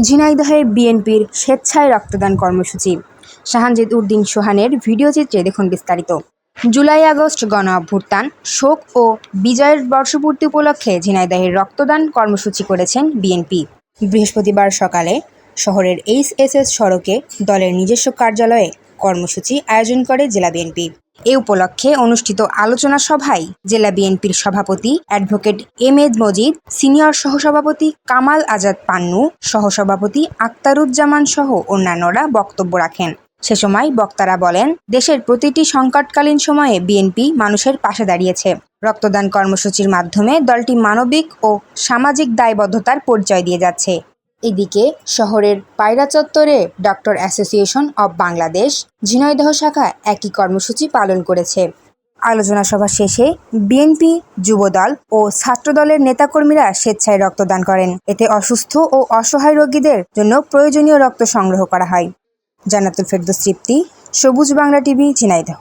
ঝিনাইদহে বিএনপির স্বেচ্ছায় রক্তদান কর্মসূচি। শাহানজিদ উদ্দিন সোহানের ভিডিও চিত্রে দেখুন বিস্তারিত। জুলাই আগস্ট গণ অভ্যুত্থান, শোক ও বিজয়ের বর্ষপূর্তি উপলক্ষে ঝিনাইদহের রক্তদান কর্মসূচি করেছেন বিএনপি। বৃহস্পতিবার সকালে শহরের এইচএসএস সড়কে দলের নিজস্ব কার্যালয়ে কর্মসূচি আয়োজন করে জেলা বিএনপি। এ উপলক্ষে অনুষ্ঠিত আলোচনা সভায় জেলা বিএনপির সভাপতি অ্যাডভোকেট এমএদ মজিদ, সিনিয়র সহসভাপতি কামাল আজাদ পান্নু, সহসভাপতি আক্তারুজ্জামান সহ অন্যান্যরা বক্তব্য রাখেন। সে সময় বক্তারা বলেন, দেশের প্রতিটি সংকটকালীন সময়ে বিএনপি মানুষের পাশে দাঁড়িয়েছে। রক্তদান কর্মসূচির মাধ্যমে দলটি মানবিক ও সামাজিক দায়বদ্ধতার পরিচয় দিয়ে যাচ্ছে। এদিকে শহরের পায়রা চত্বরে doctor association of Bangladesh, Jhenaidah শাখা একই কর্মসূচি পালন করেছে। আলোচনা সভা শেষে বিএনপি, যুবদল ও ছাত্রদলের নেতাকর্মীরা স্বেচ্ছায় রক্তদান করেন। এতে অসুস্থ ও অসহায় রোগীদের জন্য প্রয়োজনীয় রক্ত সংগ্রহ করা হয়। জান্নাতুল ফেরদৌস, তৃপ্তি, সবুজ বাংলা টিভি, ঝিনাইদহ।